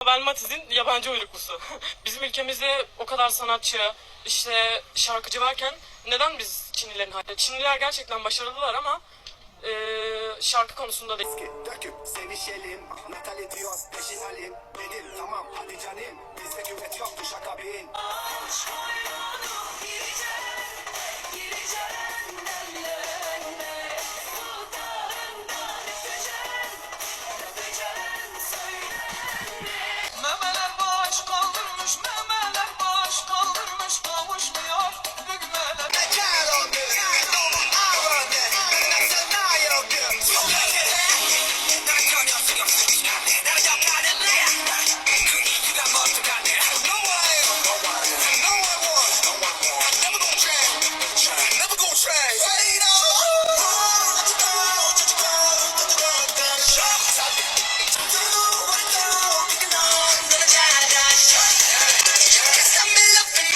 Mabel Matiz'in yabancı uyruklusu. Bizim ülkemizde o kadar sanatçı, işte şarkıcı varken neden biz Çinlilerin halde? Çinliler gerçekten başarılılar ama eee, şarkı konusunda değil. Eski döküp sevişelim ah, Natali diyor peşin alayım Dedim tamam hadi canım Bizde küvet yoktu şaka bin